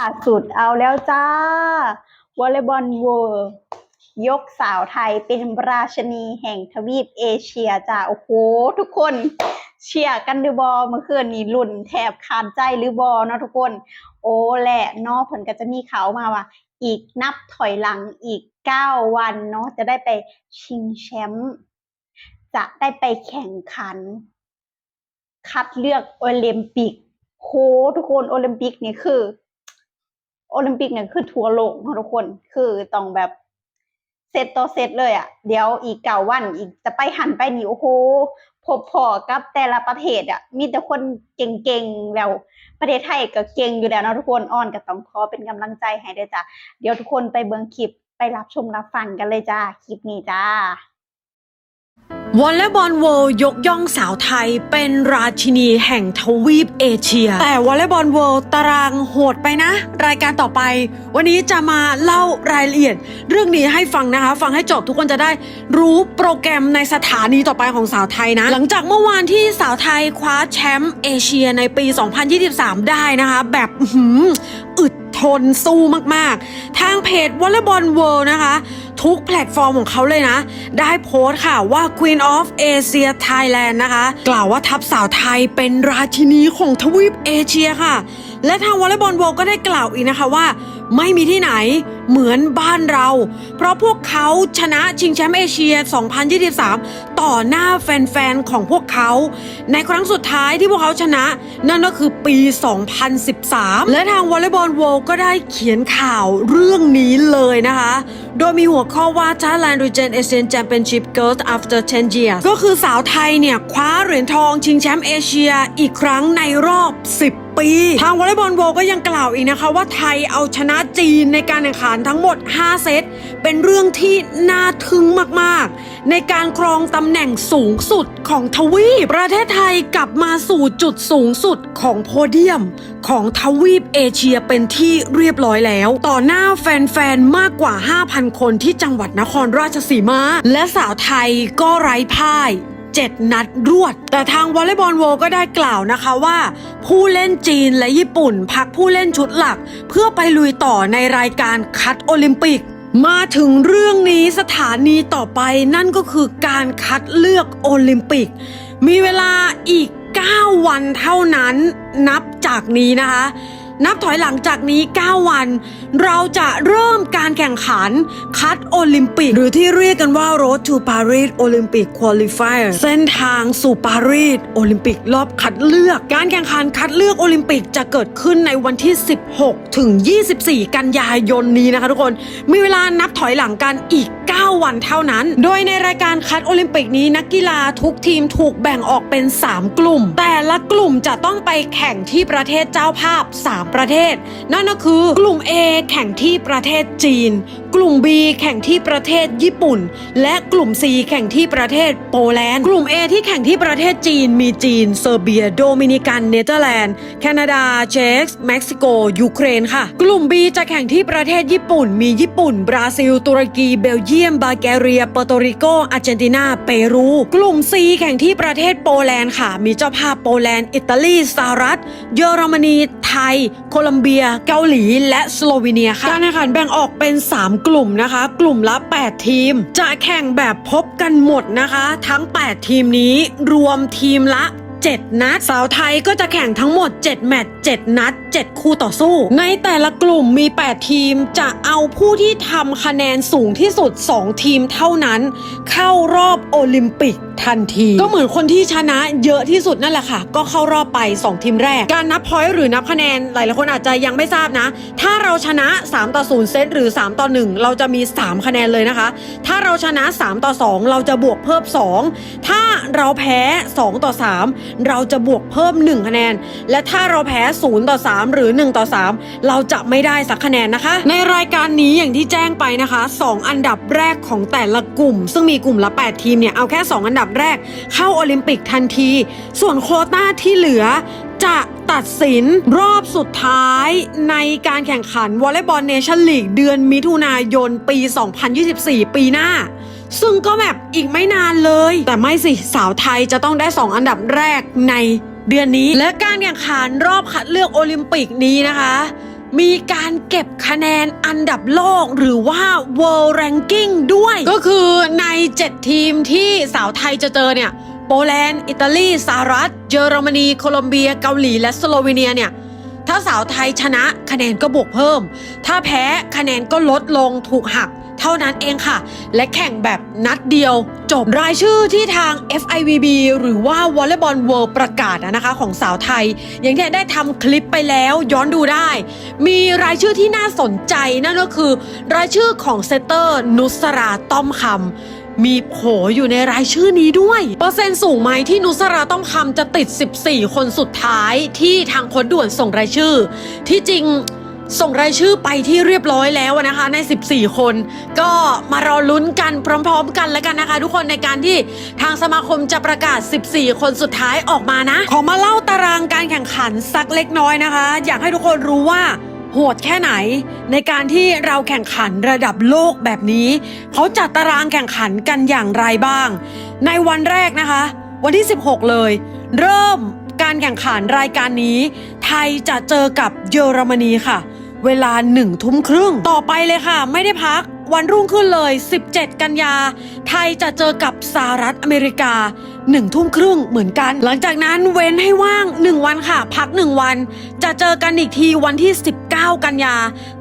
ล่าสุดเอาแล้วจ้าวอลเลย์บอลเวิร์ยกสาวไทยเป็นราชนีแห่งทวีปเอเชียจ้าโอ้โหทุกคนเชียร์กันหรือบอเมื่อคืนนี้ลุ่นแทบขาดใจหรือบอเนาะทุกคน โอ้แหละนาะผลก็จะมีข่าวมาว่า อีกนับถอยหลังอีกเก้าวันเนาะจะได้ไปชิงแชมป์จะได้ไปแข่งขัน คัดเลือกโอลิมปิกโหทุกคนโอลิมปิกนี่คือ โอลิมปิกเนี่ยคือทั่วโลกทุกคน คือต้องแบบเซตต่อเซตเลยอะ่ะ เดี๋ยวอีกเก่าวัน อีกจะไปหันไปนี่โอ้โหพบพอกับแต่ละประเทศอะ่ะ มีแต่คนเก่งๆแล้วประเทศไทยก็เก่งอยู่แล้วนะทุกคนอ้อนก็ต้องขอเป็นกำลังใจให้ด้วยจ้ะเดี๋ยวทุกคนไปเบิ่งคลิปไปรับชมรับฟังกันเลยจ้าคลิปนี้จ้า วอลเลย์บอลเวิลด์ยกย่องสาวไทยเป็นราชินีแห่งทวีปเอเชีย แต่วอลเลย์บอลเวิลด์ตารางโหดไปนะ รายการต่อไป วันนี้จะมาเล่ารายละเอียด เรื่องนี้ให้ฟังนะคะ ฟังให้จบทุกคนจะได้รู้โปรแกรมในสถานีต่อไปของสาวไทยนะ หลังจากเมื่อวานที่สาวไทยคว้าแชมป์เอเชียในปี 2023 ได้นะคะ แบบอึด นสู้มากๆ ทางเพจวอลเลย์บอลเวิลด์นะคะ ทุกแพลตฟอร์มของเขาเลยนะ ได้โพสต์ค่ะว่า Queen of Asia Thailand นะคะ กล่าวว่าทัพสาวไทยเป็นราชินีของทวีปเอเชียค่ะ และทางวอลเลย์บอลเวิลด์ก็ได้กล่าวอีกนะคะว่า ไม่มีที่ไหนเหมือนบ้านเรา เพราะพวกเขาชนะชิงแชมป์เอเชีย 2023 ต่อหน้าแฟนๆ ของพวกเขา ในครั้งสุดท้ายที่พวกเขาชนะ นั่นก็คือปี 2013 และทางวอลเลย์บอลเวิลด์ก็ได้เขียนข่าวเรื่องนี้เลยนะคะ โดยมีหัวข้อว่า Thailand Region Asian Championship Girls After 10 Years ก็คือสาวไทยเนี่ย คว้าเหรียญทองชิงแชมป์เอเชียอีกครั้งในรอบ 10 ปี ทางวอลเลย์บอลโวก็ยังกล่าวอีกนะคะว่าไทยเอาชนะจีนในการแข่งขันทั้งหมด 5 เซต เป็นเรื่องที่น่าทึ่งมากๆ ในการครองตำแหน่งสูงสุดของทวีป ประเทศไทยกลับมาสู่จุดสูงสุดของโพเดียม ของทวีปเอเชียเป็นที่เรียบร้อยแล้ว ต่อหน้าแฟนๆ มากกว่า 5,000 คนที่จังหวัดนครราชสีมา และสาวไทยก็ไร้พ่าย7 นัดรวด แต่ทางวอลเลย์บอลโวก็ได้กล่าวนะคะว่า ผู้เล่นจีนและญี่ปุ่นพักผู้เล่นชุดหลัก เพื่อไปลุยต่อในรายการคัดโอลิมปิก มาถึงเรื่องนี้สถานีต่อไปนั่นก็คือการคัดเลือกโอลิมปิก มีเวลาอีก 9 วันเท่านั้นนับจากนี้นะคะ นับถอยหลังจากนี้ 9 วัน เราจะเริ่มการแข่งขันคัดโอลิมปิก หรือที่เรียกกันว่า Road to Paris Olympic Qualifier เส้นทางสู่ปารีสโอลิมปิกรอบคัดเลือก การแข่งขันคัดเลือกโอลิมปิกจะเกิดขึ้นในวันที่ 16 ถึง 24 กันยายนนี้นะคะทุกคน มีเวลานับถอยหลังกันอีก9 วันเท่านั้น โดยในรายการคัดโอลิมปิกนี้นักกีฬาทุกทีมถูกแบ่งออกเป็น 3 กลุ่ม แต่ละกลุ่มจะต้องไปแข่งที่ประเทศเจ้าภาพ 3 ประเทศ นั่นก็คือกลุ่ม A แข่งที่ประเทศจีน กลุ่ม B แข่งที่ประเทศญี่ปุ่น และกลุ่ม C แข่งที่ประเทศโปแลนด์ กลุ่ม A ที่แข่งที่ประเทศจีนมีจีน เซอร์เบีย โดมินิกัน เนเธอร์แลนด์ แคนาดา เช็กเม็กซิโก ยูเครนค่ะ กลุ่ม B จะแข่งที่ประเทศญี่ปุ่น มีญี่ปุ่น บราซิล ตุรกี เบลเยียมเยียมบาแกเรียเปอร์โตริโกอาร์เจนตินาเปรู กลุ่ม C แข่งที่ประเทศโปแลนด์ค่ะ มีเจ้าภาพโปแลนด์ อิตาลีสหรัฐ เยอรมนี ไทย โคลัมเบีย เกาหลี และสโลวีเนียค่ะ การแข่งขันแบ่งออกเป็น 3 กลุ่มนะคะ กลุ่มละ 8 ทีม จะแข่งแบบพบกันหมดนะคะ ทั้ง 8 ทีมนี้รวมทีมละ 7 นัด สาวไทยก็จะแข่งทั้งหมด 7 แมตช์7นัด 7 คู่ต่อสู้ ในแต่ละกลุ่มมี 8 ทีมจะเอาผู้ที่ทำคะแนนสูงที่สุด 2 ทีมเท่านั้น เข้ารอบโอลิมปิกทันที ก็เหมือนคนที่ชนะเยอะที่สุดนั่นแหละค่ะ ก็เข้ารอบไป 2 ทีมแรก การนับพอยต์หรือนับคะแนน หลายๆคนอาจจะยังไม่ทราบนะ ถ้าเราชนะ 3 ต่อ 0 เซตหรือ 3 ต่อ 1 เราจะมี 3 คะแนนเลยนะคะ ถ้าเราชนะ 3 ต่อ 2 เราจะบวกเพิ่ม 2 ถ้าเราแพ้ 2 ต่อ 3 เราจะบวกเพิ่ม 1 คะแนน และถ้าเราแพ้ 0 ต่อ 3 หรือ 1 ต่อ 3 เราจะไม่ได้สักคะแนนนะคะ ในรายการนี้อย่างที่แจ้งไปนะคะ 2 อันดับแรกของแต่ละกลุ่ม ซึ่งมีกลุ่มละ 8 ทีมเนี่ยเอาแค่ 2 อันดับแรกเข้าโอลิมปิกทันที ส่วนโคต้าที่เหลือ จะตัดสินรอบสุดท้ายในการแข่งขันวอลเลย์บอลเนชั่นลีกเดือนมิถุนายนปี 2024 ปีหน้าซึ่งก็แบบอีกไม่นานเลย แต่ไม่สิ สาวไทยจะต้องได้ 2 อันดับแรกในเดือนนี้ และการแข่งขันรอบคัดเลือกโอลิมปิกนี้นะคะ มีการเก็บคะแนนอันดับโลกหรือว่า World Ranking ด้วย ก็คือใน 7 ทีมที่สาวไทยจะเจอเนี่ย โปแลนด์ อิตาลี สหรัฐ เยอรมนี โคลอมเบีย เกาหลี และสโลวีเนียเนี่ย ถ้าสาวไทยชนะคะแนนก็บวกเพิ่ม ถ้าแพ้คะแนนก็ลดลงถูกหัก เท่านั้นเองค่ะ และแข่งแบบนัดเดียว จบรายชื่อที่ทาง FIVB หรือว่า Volleyball World ประกาศนะคะของสาวไทย อย่างที่ได้ทำคลิปไปแล้วย้อนดูได้ มีรายชื่อที่น่าสนใจนั่นก็คือ รายชื่อของเซตเตอร์ นุสราต้อมคำมีโผอยู่ในรายชื่อนี้ด้วย เปอร์เซ็นต์สูงไหมที่นุสราต้อมคำจะติด 14 คนสุดท้ายที่ทางค้ดด่วนส่งรายชื่อ ที่จริง ส่งรายชื่อไปที่เรียบร้อยแล้วนะคะใน 14 คน ก็มารอลุ้นกันพร้อม ๆ กันแล้วกันนะคะ ทุกคนในการที่ทางสมาคมจะประกาศ 14 คนสุดท้ายออกมานะ ขอมาเล่าตารางการแข่งขันสักเล็กน้อยนะคะ อยากให้ทุกคนรู้ว่าโหดแค่ไหน ในการที่เราแข่งขันระดับโลกแบบนี้ เขาจัดตารางแข่งขันกันอย่างไรบ้าง ในวันแรกนะคะ วันที่ 16 เลย เริ่มการแข่งขันรายการนี้ ไทยจะเจอกับเยอรมนีค่ะ เวลาหนึ่งทุ่มครึ่ง ต่อไปเลยค่ะ ไม่ได้พัก วันรุ่งขึ้นเลย 17 กันยา ไทยจะเจอกับสหรัฐอเมริกาหนึ่งทุ่มครึ่งเหมือนกัน หลังจากนั้นเว้นให้ว่าง 1 วันค่ะ พัก 1 วัน จะเจอกันอีกทีวันที่ 19 กันยา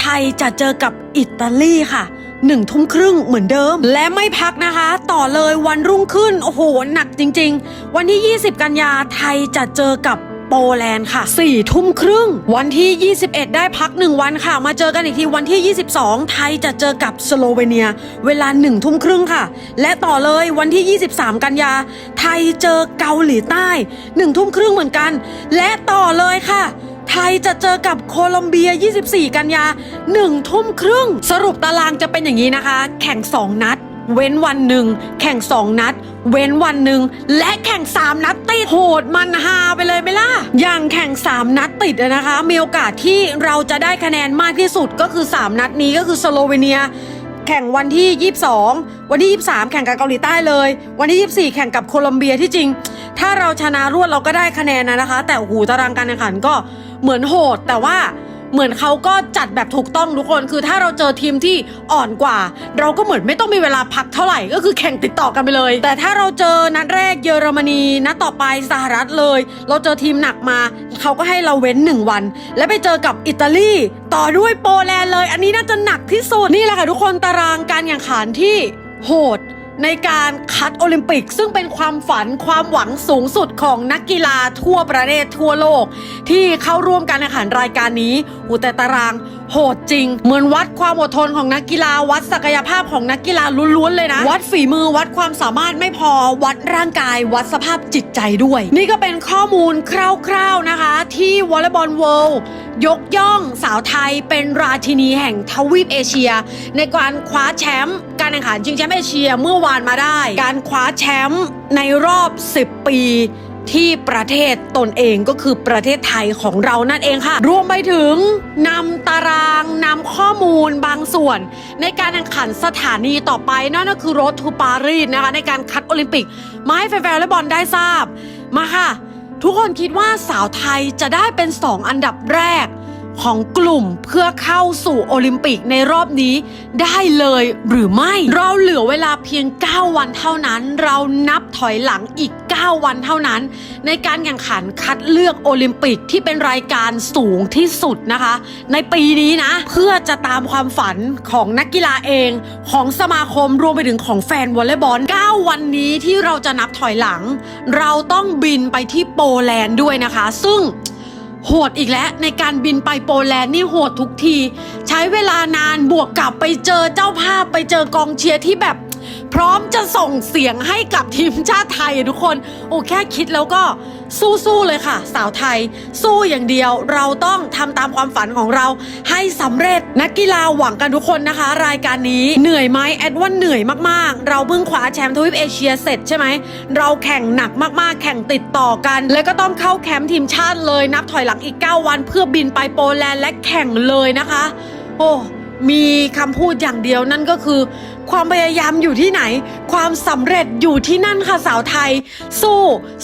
ไทยจะเจอกับอิตาลีค่ะหนึ่งทุ่มครึ่งเหมือนเดิม และไม่พักนะคะ ต่อเลยวันรุ่งขึ้น โอ้โห หนักจริง ๆ วันที่ 20 กันยาไทยจะเจอกับ โปแลนด์ค่ะ4ทุ่มครึ่ง วันที่ 21 ได้พัก 1 วันค่ะ มาเจอกันอีกทีวันที่ 22 ไทยจะเจอกับสโลเวเนีย เวลา1ทุ่มครึ่งค่ะ และต่อเลยวันที่ 23 กันยา ไทยเจอเกาหลีใต้1ทุ่มครึ่งเหมือนกัน และต่อเลยค่ะไทยจะเจอกับโคลอมเบีย 24 กันยา1ทุ่มครึ่ง สรุปตารางจะเป็นอย่างนี้นะคะ แข่ง 2 นัด เว้นวันหนึ่ง แข่ง2นัด เว้นวันหนึ่ง และแข่ง3นัดติดโหดมันฮาไปเลยไหมล่ะ อย่างแข่ง3นัดติดนะคะ มีโอกาสที่เราจะได้คะแนนมากที่สุดก็คือ3นัดนี้ก็คือสโลเวเนียแข่งวันที่ 22 วันที่ 23 แข่งกับเกาหลีใต้เลย วันที่ 24 แข่งกับโคลอมเบียที่จริง ถ้าเราชนะรวดเราก็ได้คะแนนนะนะคะ แต่โอ้โหตารางการแข่งขันก็เหมือนโหดแต่ว่า เหมือนเขาก็จัดแบบถูกต้องทุกคน คือถ้าเราเจอทีมที่อ่อนกว่า เราก็เหมือนไม่ต้องมีเวลาพักเท่าไหร่ก็คือแข่งติดต่อกันไปเลย แต่ถ้าเราเจอนัดแรกเยอรมนีนัดต่อไปสหรัฐเลย เราเจอทีมหนักมาเขาก็ให้เราเว้นหนึ่งวัน และไปเจอกับอิตาลีต่อด้วยโปแลนด์เลย อันนี้น่าจะหนักที่สุดนี่แหละค่ะทุกคนตารางการแข่งขันที่โหด ในการคัดโอลิมปิก ซึ่งเป็นความฝันความหวังสูงสุดของนักกีฬาทั่วประเทศทั่วโลก ที่เข้าร่วมการแข่งขันรายการนี้หูแต่ตารางโหดจริง เหมือนวัดความอดทนของนักกีฬาวัดศักยภาพของนักกีฬาล้วนๆเลยนะ วัดฝีมือวัดความสามารถไม่พอวัดร่างกาย วัดสภาพจิตใจด้วย นี่ก็เป็นข้อมูลคร่าวๆนะคะ ที่วอลเลย์บอลเวิลด์ยกย่องสาวไทยเป็นราชินีแห่งทวีปเอเชีย ในการคว้าแชมป์การแข่งขันชิงแชมป์เอเชียเมื่อวานมาได้ การคว้าแชมป์ในรอบ 10 ปีที่ประเทศตนเองก็คือประเทศไทยของเรานั่นเองค่ะ รวมไปถึงนำตารางนำข้อมูลบางส่วน ในการแข่งขันสถานีต่อไปนั่นก็คือรถทูปารีสนะคะในการคัดโอลิมปิกมาให้แฟนๆและบอลได้ทราบมาค่ะ ทุกคนคิดว่าสาวไทยจะได้เป็น 2 อันดับแรก ของกลุ่มเพื่อเข้าสู่โอลิมปิกในรอบนี้ได้เลยหรือไม่ เราเหลือเวลาเพียง 9 วันเท่านั้น เรานับถอยหลังอีก 9 วันเท่านั้น ในการแข่งขันคัดเลือกโอลิมปิกที่เป็นรายการสูงที่สุดนะคะ ในปีนี้นะ เพื่อจะตามความฝันของนักกีฬาเองของสมาคมรวมไปถึงของแฟนวอลเลย์บอล 9 วันนี้ที่เราจะนับถอยหลัง เราต้องบินไปที่โปแลนด์ด้วยนะคะ ซึ่ง โหดอีกแล้วในการบินไปโปแลนด์นี่โหดทุกที ใช้เวลานานบวกกับไปเจอเจ้าภาพไปเจอกองเชียร์ที่แบบ พร้อมจะส่งเสียงให้กับทีมชาติไทยทุกคน โอ้แค่คิดแล้วก็สู้ๆเลยค่ะ สาวไทย สู้อย่างเดียวเราต้องทำตามความฝันของเราให้สำเร็จนักกีฬาหวังกันทุกคนนะคะ รายการนี้เหนื่อยไหมแอดว่าเหนื่อยมากๆ เราเพิ่งคว้าแชมป์ทวีปเอเชียเสร็จใช่ไหมเราแข่งหนักมากๆ แข่งติดต่อกัน แล้วก็ต้องเข้าแคมป์ทีมชาติเลยนับถอยหลังอีก 9 วัน เพื่อบินไปโปแลนด์และแข่งเลยนะคะ โอ้ มีคำพูดอย่างเดียวนั่นก็คือ ความพยายามอยู่ที่ไหน ความสำเร็จอยู่ที่นั่นค่ะสาวไทย สู้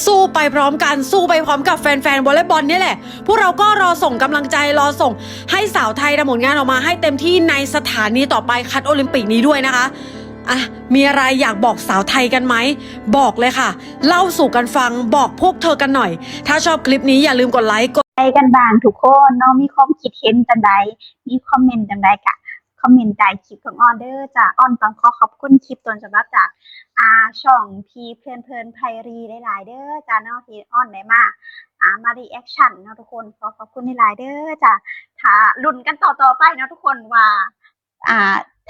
สู้ไปพร้อมกันสู้ไปพร้อมกับแฟนๆวอลเลย์บอลนี่แหละ พวกเราก็รอส่งกำลังใจรอส่ง ให้สาวไทยทำผลงานออกมาให้เต็มที่ในสถานีต่อไปคัดโอลิมปิกนี้ด้วยนะคะอะมีอะไรอยากบอกสาวไทยกันไหม บอกเลยค่ะ เล่าสู่กันฟังบอกพวกเธอกันหน่อย ถ้าชอบคลิปนี้อย่าลืมกดไลค์กดไปกันบ้างทุกคนเนาะมีความคิดเห็นจังใดมีคอมเมนต์จังใดกะ อมเมนต์ใต้คลิปของออนเดอร์จ้ะออนต้องขอขอบคุณคลิปต้นฉบับจากอาช่องพีเพลินเพลินไพรีหลายๆเด้อจ้าเนาะที่ออนได้มาอามารีแอคชั่นเนาะทุกคนขอขอบคุณหลายๆเด้อจ้ะถ้าลุ้นกันต่อๆไปเนาะทุกคนว่าอ่า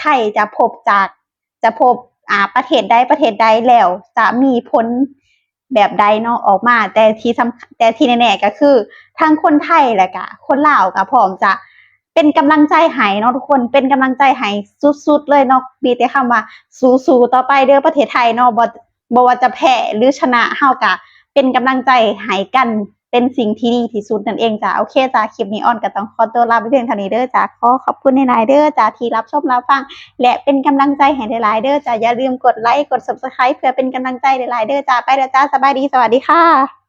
ไทยจะพบจากจะพบอ่าประเทศใดประเทศใดแล้ว จะมีผลแบบใดเนาะออกมา แต่ที่แต่ที่แน่ๆก็คือทั้งคนไทยแหละกะคนลาวก็พร้อมจะ เป็นกำลังใจให้เนาะทุกคนเป็นกำลังใจให้สุดๆเลยเนาะมีแต่คำว่า สู้ๆต่อไปเด้อประเทศไทยเนาะบ่บ่ว่าจะแพ้หรือชนะเฮาก็เป็นกำลังใจให้กันเป็นสิ่งที่ดีที่สุดนั่นเองจ้ะโอเคจ้ะคลิปนี้ออนก็ต้องขอตัวลาไปเพียงเท่านี้เด้อจ้ะขอขอบคุณในไลน์เด้อจ้ะที่รับชมรับฟัง และเป็นกำลังใจให้หลายเด้อจ้ะอย่าลืมกดไลค์กด subscribe เพื่อเป็นกำลังใจหลายเด้อจ้าไปแล้วจ้าสบายดีสวัสดีค่ะ